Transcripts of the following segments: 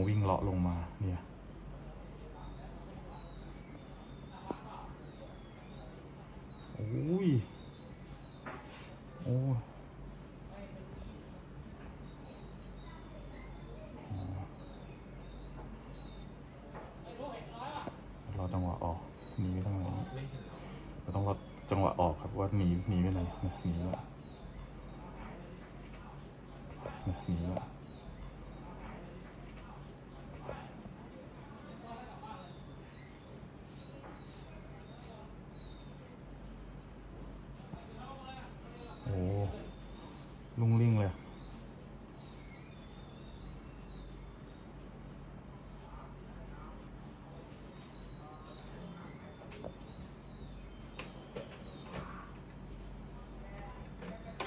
งวิ่งเลาะลงมาเนี่ยโอ้ยโอ้รอจังหวะออกหนีไปทางไหนไม่เห็นหราต้องรอจังหวะออกครับว่าหนีหนีไปไหนเนี่ยหนีละหนีละโอ้ ลิ่งเลย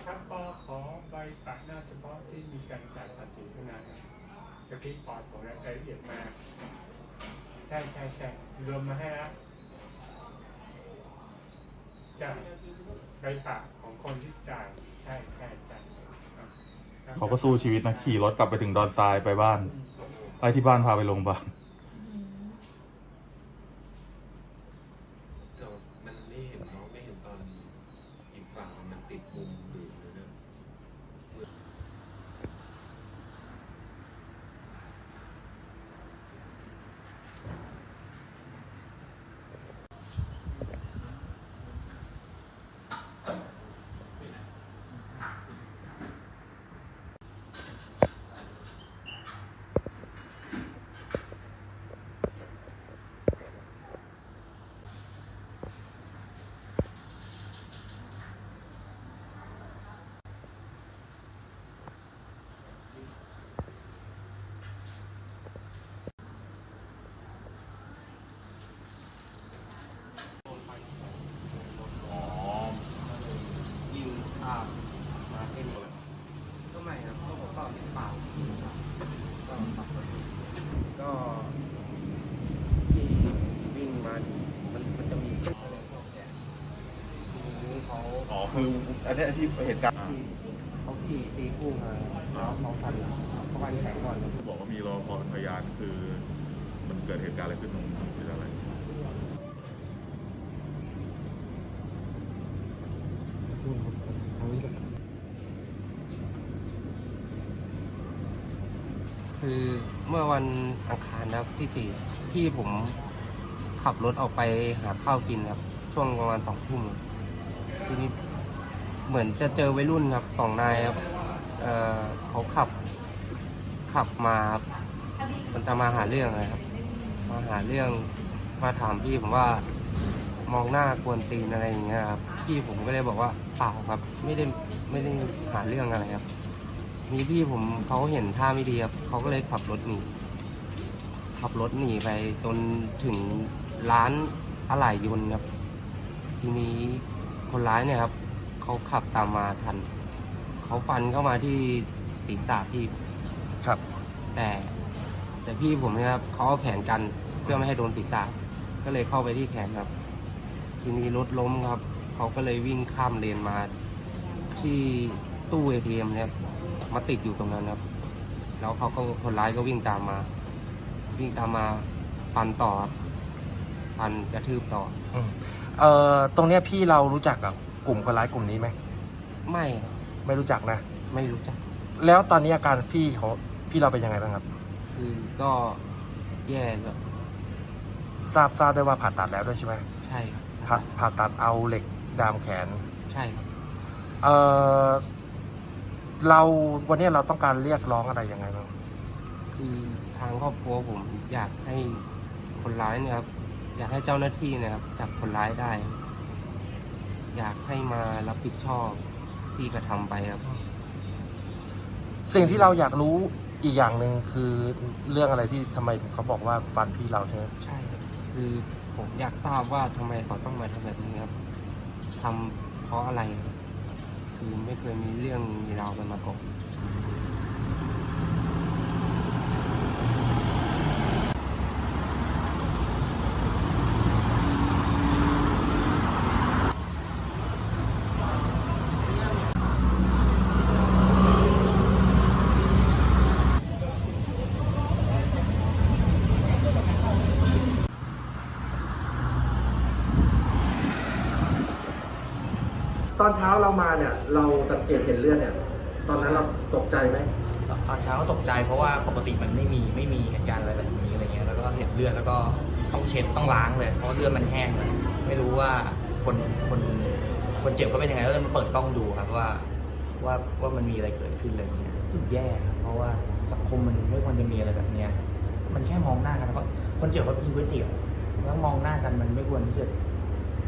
ครับปอขอใบตัดหน้าเฉพาะที่มีการจ่ายภาษีเท่านั้นกะทิปอส่งรายละเอียดมา ใช่ใช่ใช่รวมมาให้แล้วจ่ายใบตัดของคนที่จ่าย ใช่ใช่ เขาก็สู้ชีวิตนะ ขี่รถกลับไปถึงดอนทรายไปบ้าน ไปที่บ้านพาไปโรงพยาบาลแต่มันไม่เห็นน้องไม่เห็นตอนอีกฝั่งมันติดมุมหรือเลยนะ ยิงข้ามมาเส้นก็ไม่ครับก็ผมก็เป็นเปล่าก็ขับรถอยู่ก็ที่วิ่งมามันมันจะมีอะไรพวกแกทีนี้เขา อ๋อ คืออันนี้ที่เหตุการณ์ที่เขาขี่ตีคู่มาแล้วเขาฟันเขาฟันแขนก่อนบอกว่ามีรอพอพยานคือ มันเกิดเหตุการณ์อะไรขึ้นตรงนั้นคืออะไรคือเมื่อวันอังคารนะครับที่สี่พี่ผมขับรถออกไปหาข้าวกินครับ ช่วงประมาณสองทุ่มทีนี้ เหมือนจะเจอวัยรุ่นครับสองนายครับเอ่อเขาขับ ขับมาครับมันจะมาหาเรื่องอะครับ มาหาเรื่องมาถามพี่ผมว่ามองหน้ากวนตีนอะไรอย่างเงี้ยครับพี่ผมก็เลยบอกว่าเปล่าครับ ไม่ได้ไม่ได้หาเรื่องอะไรครับ มีพี่ผมเขาเห็นท่าไม่ดีครับเขาก็เลยขับรถหนีขับรถหนีไปจนถึงร้านอะไหล่ยนต์ครับ ทีนี้คนร้ายเนี่ยครับ เขาขับตามมาทัน เขาฟันเข้ามาที่ศีรษะพี่ ครับ แต่ แต่พี่ผมเนี่ยครับเขาเอาแขนกันเพื่อไม่ให้โดนศีรษะก็เลยเข้าไปที่แขนครับ ทีนี้รถล้มครับ เขาก็เลยวิ่งข้ามเลนมา ที่ตู้เอทีเอ็มเนี่ยมาติดอยู่ตรงนั้นครับ แล้วเขาก็คนร้ายก็วิ่งตามมา วิ่งตามมาฟันต่อครับฟันกระทืบต่อ อืมเอ่อตรงเนี้ยพี่เรารู้จักกับ กลุ่มคนร้ายกลุ่มนี้ไหมไม่ครับไม่รู้จักนะ ไม่รู้จัก แล้วตอนนี้อาการพี่ของพี่เราเป็นยังไงบ้างครับ คือก็แย่แบบทราบทราบได้ว่าผ่าตัดแล้วด้วยใช่ไหมใช่ครับผ่าผ่าตัดเอาเหล็กดามแขน ใช่ครับเอ่อเราวันนี้เราต้องการเรียกร้องอะไรยังไงบ้างคือทางครอบครัวผมอยากให้คนร้ายเนี่ยครับอยากให้เจ้าหน้าที่เนะครับจับคนร้ายได้ อยากให้มารับผิดชอบที่กระทำไปครับ สิ่งที่เราอยากรู้อีกอย่างหนึ่งคือเรื่องอะไรที่ทำไมถึงเขาบอกว่าฟันพี่เราใช่ไหมใช่ครับคือผมอยากทราบว่าทำไมเขาต้องมาทำแบบนี้ครับทำเพราะอะไรครับคือไม่เคยมีเรื่องมีราวกันมาก่อน อนเช้าเรามาเนี่ย เราสังเกตเห็นเลือดเนี่ย ตอนนั้นเราตกใจไหมตอนเช้าตกใจเพราะว่าปกติมันไม่มีไม่มีเหตุการณ์อะไรแบบนี้อะไรเงี้ยแล้วก็เห็นเลือดแล้วก็ต้องเช็ดต้องล้างเลยเพราะเลือดมันแห้งเลยไม่รู้ว่าคนคนคนเจ็บเขาเป็นยังไงแล้วเลยมาเปิดกล้องดูครับว่าว่าว่ามันมีอะไรเกิดขึ้นอะไรเงี้ยแย่ครับเพราะว่าสังคมมันไม่ควรจะมีอะไรแบบเนี้ยมันแค่มองหน้ากันเพราะคนเจ็บเขากินก๋วยเตี๋ยวแล้วมองหน้ากันมันไม่ควรที่จะ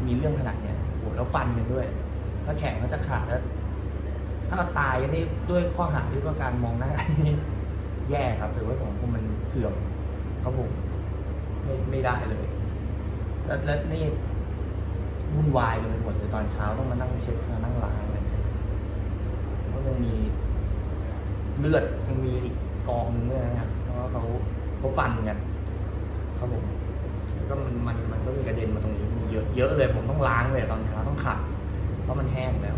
มีเรื่องขนาดเนี้ยโหแล้วฟันกันด้วย แล้วแขนเขาจะขาดแล้ว ถ้าตายนี่ด้วยข้อหาที่ว่าการมองหน้ากันนี่แย่ครับถือว่าสังคมมันเสื่อมครับผมไม่ไม่ได้เลยแล้วแล้วนี่วุ่นวายกันไปหมดเลยตอนเช้าต้องมานั่งเช็ดมานั่งล้างอะไรเลยก็ยังมีเลือดยังมีอีกกองนึงด้วยนะครับเพราะว่าเขาเขาฟันกันครับผมแล้วก็มันมันมันก็มีกระเด็นมาตรงนี้เยอะเยอะเลยผมต้องล้างเลยตอนเช้าต้องขัด เพราะมันแห้งแล้ว